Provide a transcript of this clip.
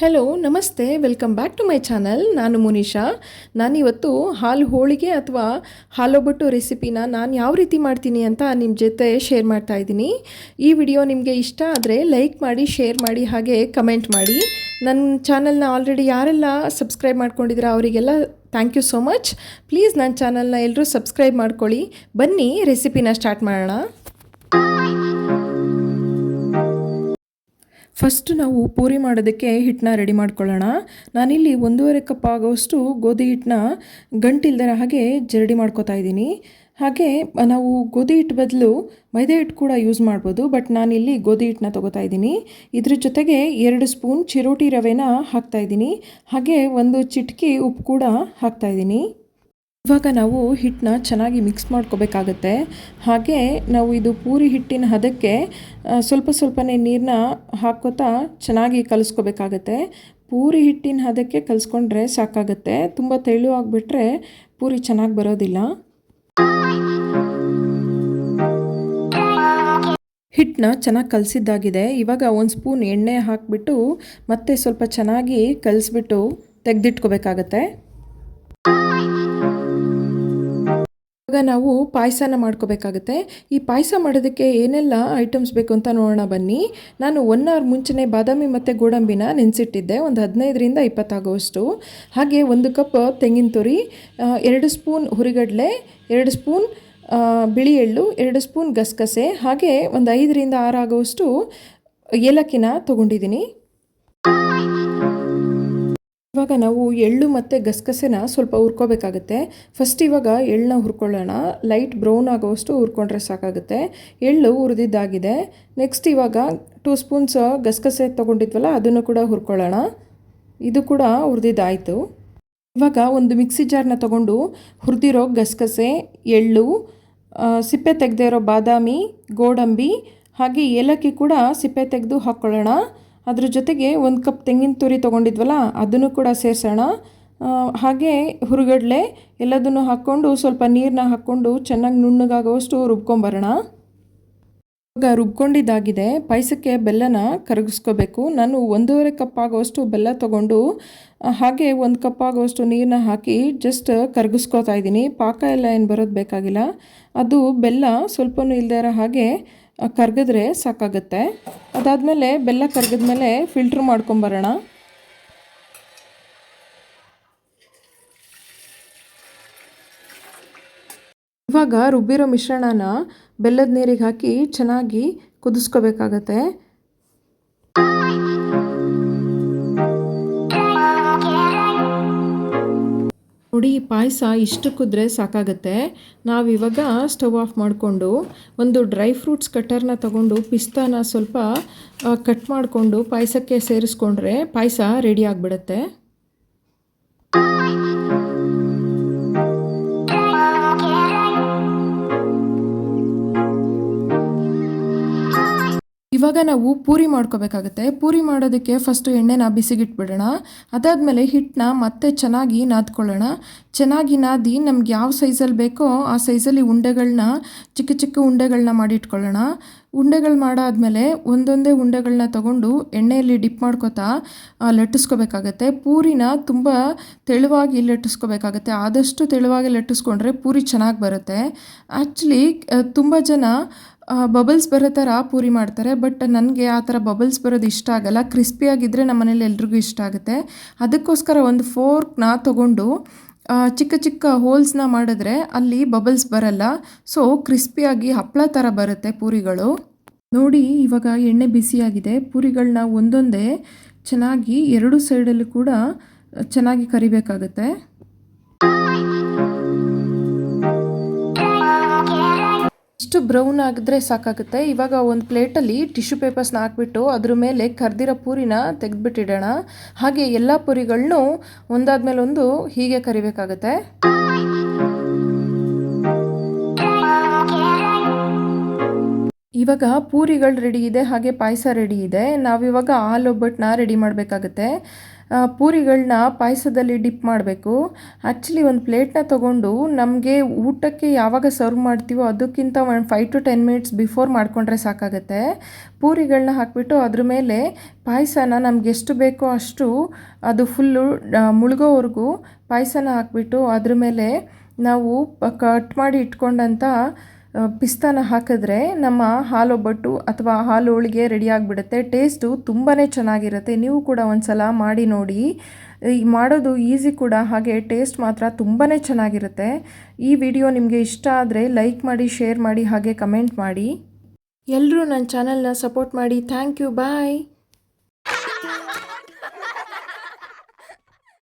Hello ನಮಸ್ತೆ welcome back to my channel ನಾನು ಮುನಿಷಾ ನಾನಿವತ್ತು ಹಾಲು ಹೋಳಿಗೆ ಅಥವಾ ಹಾಲೊಬ್ಬಟ್ಟು ರೆಸಿಪಿನ ನಾನು ಯಾವ ರೀತಿ ಮಾಡ್ತೀನಿ ಅಂತ ನಿಮ್ಮ ಜೊತೆ ಶೇರ್ ಮಾಡ್ತಾ ಇದ್ದೀನಿ. ಈ ವಿಡಿಯೋ ನಿಮಗೆ ಇಷ್ಟ ಆದರೆ ಲೈಕ್ ಮಾಡಿ ಶೇರ್ ಮಾಡಿ, ಹಾಗೆ ಕಮೆಂಟ್ ಮಾಡಿ. ನನ್ನ ಚಾನಲ್ನ ಆಲ್ರೆಡಿ ಯಾರೆಲ್ಲ ಸಬ್ಸ್ಕ್ರೈಬ್ ಮಾಡ್ಕೊಂಡಿದ್ದೀರಾ ಅವರಿಗೆಲ್ಲ thank you so much please ನನ್ನ ಚಾನಲ್ನ ಎಲ್ಲರೂ ಸಬ್ಸ್ಕ್ರೈಬ್ ಮಾಡ್ಕೊಳ್ಳಿ. ಬನ್ನಿ ರೆಸಿಪಿನ ಸ್ಟಾರ್ಟ್ ಮಾಡೋಣ. ಫಸ್ಟ್ ನಾವು ಪೂರಿ ಮಾಡೋದಕ್ಕೆ ಹಿಟ್ಟನ್ನ ರೆಡಿ ಮಾಡ್ಕೊಳ್ಳೋಣ. ನಾನಿಲ್ಲಿ ಒಂದೂವರೆ ಕಪ್ ಆಗೋಷ್ಟು ಗೋಧಿ ಹಿಟ್ಟನ್ನ ಗಂಟಿಲ್ದರ ಹಾಗೆ ಜರಡಿ ಮಾಡ್ಕೊತಾ ಇದ್ದೀನಿ. ಹಾಗೆ ನಾವು ಗೋಧಿ ಹಿಟ್ಟು ಬದಲು ಮೈದಾ ಹಿಟ್ಟು ಕೂಡ ಯೂಸ್ ಮಾಡ್ಬೋದು ಬಟ್ ನಾನಿಲ್ಲಿ ಗೋಧಿ ಹಿಟ್ಟನ್ನ ತೊಗೋತಾ ಇದ್ದೀನಿ. ಇದ್ರ ಜೊತೆಗೆ ಎರಡು ಸ್ಪೂನ್ ಚಿರೋಟಿ ರವೆನ ಹಾಕ್ತಾ ಇದ್ದೀನಿ. ಹಾಗೆ ಒಂದು ಚಿಟಕಿ ಉಪ್ಪು ಕೂಡ ಹಾಕ್ತಾ ಇದ್ದೀನಿ. ಇವಾಗ ನಾವು ಹಿಟ್ಟನ್ನ ಚೆನ್ನಾಗಿ ಮಿಕ್ಸ್ ಮಾಡ್ಕೋಬೇಕಾಗತ್ತೆ. ಹಾಗೆ ನಾವು ಇದು ಪೂರಿ ಹಿಟ್ಟಿನ ಹದಕ್ಕೆ ಸ್ವಲ್ಪ ಸ್ವಲ್ಪನೇ ನೀರನ್ನ ಹಾಕೋತಾ ಚೆನ್ನಾಗಿ ಕಲಿಸ್ಕೋಬೇಕಾಗತ್ತೆ. ಪೂರಿ ಹಿಟ್ಟಿನ ಹದಕ್ಕೆ ಕಲಿಸ್ಕೊಂಡ್ರೆ ಸಾಕಾಗತ್ತೆ. ತುಂಬ ತೆಳು ಆಗಿಬಿಟ್ರೆ ಪೂರಿ ಚೆನ್ನಾಗಿ ಬರೋದಿಲ್ಲ. ಹಿಟ್ಟನ್ನ ಚೆನ್ನಾಗಿ ಕಲಸಿದ್ದಾಗಿದೆ. ಇವಾಗ ಒಂದು ಸ್ಪೂನ್ ಎಣ್ಣೆ ಹಾಕಿಬಿಟ್ಟು ಮತ್ತೆ ಸ್ವಲ್ಪ ಚೆನ್ನಾಗಿ ಕಲಿಸ್ಬಿಟ್ಟು ತೆಗೆದಿಟ್ಕೋಬೇಕಾಗತ್ತೆ. ಇವಾಗ ನಾವು ಪಾಯಸನ ಮಾಡ್ಕೋಬೇಕಾಗುತ್ತೆ. ಈ ಪಾಯಸ ಮಾಡೋದಕ್ಕೆ ಏನೆಲ್ಲ ಐಟಮ್ಸ್ ಬೇಕು ಅಂತ ನೋಡೋಣ ಬನ್ನಿ. ನಾನು ಒನ್ ಅವರ್ ಮುಂಚೆನೇ ಬಾದಾಮಿ ಮತ್ತು ಗೋಡಂಬಿನ ನೆನೆಸಿಟ್ಟಿದ್ದೆ. ಒಂದು ಹದಿನೈದರಿಂದ ಇಪ್ಪತ್ತಾಗುವಷ್ಟು. ಹಾಗೆ ಒಂದು ಕಪ್ ತೆಂಗಿನ ತುರಿ ಎರಡು ಸ್ಪೂನ್ ಹುರಿಗಡಲೆ, ಎರಡು ಸ್ಪೂನ್ ಬಿಳಿ ಎಳ್ಳು ಎರಡು ಸ್ಪೂನ್ ಗಸಗಸೆ, ಹಾಗೆ ಒಂದು ಐದರಿಂದ ಆರು ಆಗುವಷ್ಟು ಏಲಕ್ಕಿನ ತೊಗೊಂಡಿದ್ದೀನಿ. ಇವಾಗ ನಾವು ಎಳ್ಳು ಮತ್ತು ಗಸಗಸೆನ ಸ್ವಲ್ಪ ಹುರ್ಕೋಬೇಕಾಗುತ್ತೆ. ಫಸ್ಟ್ ಇವಾಗ ಎಳ್ಳನ್ನ ಹುರ್ಕೊಳ್ಳೋಣ. ಲೈಟ್ ಬ್ರೌನ್ ಆಗೋವಷ್ಟು ಹುರ್ಕೊಂಡ್ರೆ ಸಾಕಾಗುತ್ತೆ. ಎಳ್ಳು ಹುರಿದಿದ್ದಾಗಿದೆ. ನೆಕ್ಸ್ಟ್ ಇವಾಗ ಟೂ ಸ್ಪೂನ್ಸ್ ಗಸಗಸೆ ತೊಗೊಂಡಿದ್ವಲ್ಲ, ಅದನ್ನು ಕೂಡ ಹುರ್ಕೊಳ್ಳೋಣ. ಇದು ಕೂಡ ಹುರಿದಿದ್ದಾಯಿತು. ಇವಾಗ ಒಂದು ಮಿಕ್ಸಿ ಜಾರ್ನ ತೊಗೊಂಡು ಹುರಿದಿರೋ ಗಸಗಸೆ, ಎಳ್ಳು ಸಿಪ್ಪೆ ತೆಗೆದೇ ಇರೋ ಬಾದಾಮಿ, ಗೋಡಂಬಿ, ಹಾಗೆ ಏಲಕ್ಕಿ ಕೂಡ ಸಿಪ್ಪೆ ತೆಗೆದು ಹಾಕ್ಕೊಳ್ಳೋಣ ಅದ್ರ ಜೊತೆಗೆ ಒಂದು ಕಪ್ ತೆಂಗಿನ ತುರಿ ತೊಗೊಂಡಿದ್ವಲ್ಲ, ಅದನ್ನು ಕೂಡ ಸೇರಿಸೋಣ. ಹಾಗೆ ಹುರುಗಡ್ಲೆ ಎಲ್ಲದನ್ನು ಹಾಕ್ಕೊಂಡು ಸ್ವಲ್ಪ ನೀರನ್ನ ಹಾಕ್ಕೊಂಡು ಚೆನ್ನಾಗಿ ನುಣ್ಣಗಾಗುವಷ್ಟು ರುಬ್ಕೊಂಬರೋಣ. ಇವಾಗ ರುಬ್ಕೊಂಡಿದ್ದಾಗಿದೆ. ಪಾಯಸಕ್ಕೆ ಬೆಲ್ಲನ ಕರಗಿಸ್ಕೋಬೇಕು. ನಾನು ಒಂದೂವರೆ ಕಪ್ ಆಗುವಷ್ಟು ಬೆಲ್ಲ ತೊಗೊಂಡು ಹಾಗೆ ಒಂದು ಕಪ್ ಆಗುವಷ್ಟು ನೀರನ್ನ ಹಾಕಿ ಜಸ್ಟ್ ಕರಗಿಸ್ಕೋತಾ ಇದ್ದೀನಿ. ಪಾಕ ಎಲ್ಲ ಏನು ಬರೋದು ಬೇಕಾಗಿಲ್ಲ. ಅದು ಬೆಲ್ಲ ಸ್ವಲ್ಪನೂ ಇಲ್ಲದೇ ಇರೋ ಹಾಗೆ ಕರಗಿದ್ರೆ ಸಾಕಾಗುತ್ತೆ. ಅದಾದಮೇಲೆ ಬೆಲ್ಲ ಕರಗಿದ್ಮೇಲೆ ಫಿಲ್ಟ್ರ್ ಮಾಡ್ಕೊಂಬರೋಣ ಇವಾಗ ರುಬ್ಬಿರೋ ಮಿಶ್ರಣನ ಬೆಲ್ಲದ ನೀರಿಗೆ ಹಾಕಿ ಚೆನ್ನಾಗಿ ಕುದಿಸ್ಕೋಬೇಕಾಗತ್ತೆ. ನೋಡಿ ಪಾಯಸ ಇಷ್ಟು ಕುದ್ರೆ ಸಾಕಾಗತ್ತೆ. ನಾವಿವಾಗ ಸ್ಟವ್ ಆಫ್ ಮಾಡಿಕೊಂಡು ಒಂದು ಡ್ರೈ ಫ್ರೂಟ್ಸ್ ಕಟ್ಟರ್ನ ತಗೊಂಡು ಪಿಸ್ತಾನ ಸ್ವಲ್ಪ ಕಟ್ ಮಾಡಿಕೊಂಡು ಪಾಯಸಕ್ಕೆ ಸೇರಿಸ್ಕೊಂಡ್ರೆ ಪಾಯಸ ರೆಡಿ ಆಗಿಬಿಡುತ್ತೆ. ಇವಾಗ ನಾವು ಪೂರಿ ಮಾಡ್ಕೋಬೇಕಾಗತ್ತೆ. ಪೂರಿ ಮಾಡೋದಕ್ಕೆ ಫಸ್ಟು ಎಣ್ಣೆನ ಬಿಸಿಗಿಟ್ಬಿಡೋಣ. ಅದಾದಮೇಲೆ ಹಿಟ್ಟನ್ನ ಮತ್ತೆ ಚೆನ್ನಾಗಿ ನಾದ್ಕೊಳ್ಳೋಣ. ಚೆನ್ನಾಗಿ ನಾದಿ ನಮ್ಗೆ ಯಾವ ಸೈಜಲ್ಲಿ ಬೇಕೋ ಆ ಸೈಜಲ್ಲಿ ಉಂಡೆಗಳನ್ನ ಚಿಕ್ಕ ಚಿಕ್ಕ ಉಂಡೆಗಳನ್ನ ಮಾಡಿಟ್ಕೊಳ್ಳೋಣ. ಉಂಡೆಗಳು ಮಾಡಾದಮೇಲೆ ಒಂದೊಂದೇ ಉಂಡೆಗಳನ್ನ ತಗೊಂಡು ಎಣ್ಣೆಯಲ್ಲಿ ಡಿಪ್ ಮಾಡ್ಕೋತಾ ಲಟ್ಟಿಸ್ಕೋಬೇಕಾಗತ್ತೆ. ಪೂರಿನ ತುಂಬ ತೆಳುವಾಗಿ ಲಟ್ಟಿಸ್ಕೋಬೇಕಾಗತ್ತೆ. ಆದಷ್ಟು ತೆಳುವಾಗಿ ಲಟ್ಟಿಸ್ಕೊಂಡ್ರೆ ಪೂರಿ ಚೆನ್ನಾಗಿ ಬರುತ್ತೆ. ಆ್ಯಕ್ಚುಲಿ ತುಂಬ ಜನ ಬಬಲ್ಸ್ ಬರೋ ಥರ ಪೂರಿ ಮಾಡ್ತಾರೆ ಬಟ್ ನನಗೆ ಆ ಥರ ಬಬಲ್ಸ್ ಬರೋದು ಇಷ್ಟ ಆಗಲ್ಲ. ಕ್ರಿಸ್ಪಿಯಾಗಿದ್ದರೆ ನಮ್ಮ ಮನೇಲಿ ಎಲ್ರಿಗೂ ಇಷ್ಟ ಆಗುತ್ತೆ. ಅದಕ್ಕೋಸ್ಕರ ಒಂದು ಫೋರ್ಕ್ನ ತೊಗೊಂಡು ಚಿಕ್ಕ ಚಿಕ್ಕ ಹೋಲ್ಸ್ನ ಮಾಡಿದ್ರೆ ಅಲ್ಲಿ ಬಬಲ್ಸ್ ಬರಲ್ಲ. ಸೊ ಕ್ರಿಸ್ಪಿಯಾಗಿ ಹಪ್ಪಳ ಥರ ಬರುತ್ತೆ ಪೂರಿಗಳು. ನೋಡಿ, ಇವಾಗ ಎಣ್ಣೆ ಬಿಸಿಯಾಗಿದೆ ಪೂರಿಗಳನ್ನ ಒಂದೊಂದೇ ಚೆನ್ನಾಗಿ ಎರಡು ಸೈಡಲ್ಲೂ ಕೂಡ ಚೆನ್ನಾಗಿ ಕರಿಬೇಕಾಗತ್ತೆ. ಇಷ್ಟು ಬ್ರೌನ್ ಆಗಿದ್ರೆ ಸಾಕಾಗುತ್ತೆ. ಇವಾಗ ಒಂದು ಪ್ಲೇಟಲ್ಲಿ ಟಿಶ್ಯೂ ಪೇಪರ್ಸ್ನ ಹಾಕ್ಬಿಟ್ಟು ಅದ್ರ ಮೇಲೆ ಕರ್ದಿರೋ ಪೂರಿನ ತೆಗೆದ್ಬಿಟ್ಟಿಡೋಣ. ಹಾಗೆ ಎಲ್ಲ ಒಂದಾದ ಒಂದಾದ್ಮೇಲೆ ಒಂದು ಹೀಗೆ ಕರಿಬೇಕಾಗತ್ತೆ. ಇವಾಗ ಪೂರಿಗಳು ರೆಡಿ ಇದೆ, ಹಾಗೆ ಪಾಯಸ ರೆಡಿ ಇದೆ. ನಾವಿವಾಗ ಹಾಲು ಒಬ್ಬಟ್ಟನ್ನ ರೆಡಿ ಮಾಡಬೇಕಾಗತ್ತೆ. ಪೂರಿಗಳನ್ನ ಪಾಯಸದಲ್ಲಿ ಡಿಪ್ ಮಾಡಬೇಕು. ಆ್ಯಕ್ಚುಲಿ ಒಂದು ಪ್ಲೇಟ್ನ ತೊಗೊಂಡು ನಮಗೆ ಊಟಕ್ಕೆ ಯಾವಾಗ ಸರ್ವ್ ಮಾಡ್ತೀವೋ ಅದಕ್ಕಿಂತ ಒಂದು five to ten minutes before ಮಾಡಿಕೊಂಡ್ರೆ ಸಾಕಾಗುತ್ತೆ. ಪೂರಿಗಳನ್ನ ಹಾಕಿಬಿಟ್ಟು ಅದ್ರ ಮೇಲೆ ಪಾಯಸನ ನಮ್ಗೆ ಎಷ್ಟು ಬೇಕೋ ಅಷ್ಟು ಅದು ಫುಲ್ಲು ಮುಳುಗೋವರೆಗೂ ಪಾಯಸನ ಹಾಕಿಬಿಟ್ಟು ಅದ್ರ ಮೇಲೆ ನಾವು ಕಟ್ ಮಾಡಿ ಇಟ್ಕೊಂಡಂಥ ಪಿಸ್ತಾನ ಹಾಕಿದ್ರೆ ನಮ್ಮ ಹಾಲೊಬ್ಬಟ್ಟು ಅಥವಾ ಹಾಲು ಹೋಳಿಗೆ ರೆಡಿ ಆಗಿಬಿಡುತ್ತೆ. ಟೇಸ್ಟು ತುಂಬಾ ಚೆನ್ನಾಗಿರುತ್ತೆ. ನೀವು ಕೂಡ ಒಂದು ಸಲ ಮಾಡಿ ನೋಡಿ. ಮಾಡೋದು ಈಸಿ ಕೂಡ. ಹಾಗೆ ಟೇಸ್ಟ್ ಮಾತ್ರ ತುಂಬಾ ಚೆನ್ನಾಗಿರುತ್ತೆ. ಈ ವಿಡಿಯೋ ನಿಮಗೆ ಇಷ್ಟ ಆದರೆ ಲೈಕ್ ಮಾಡಿ ಶೇರ್ ಮಾಡಿ, ಹಾಗೆ ಕಮೆಂಟ್ ಮಾಡಿ. ಎಲ್ಲರೂ ನನ್ನ ಚಾನಲ್ನ ಸಪೋರ್ಟ್ ಮಾಡಿ. Thank you bye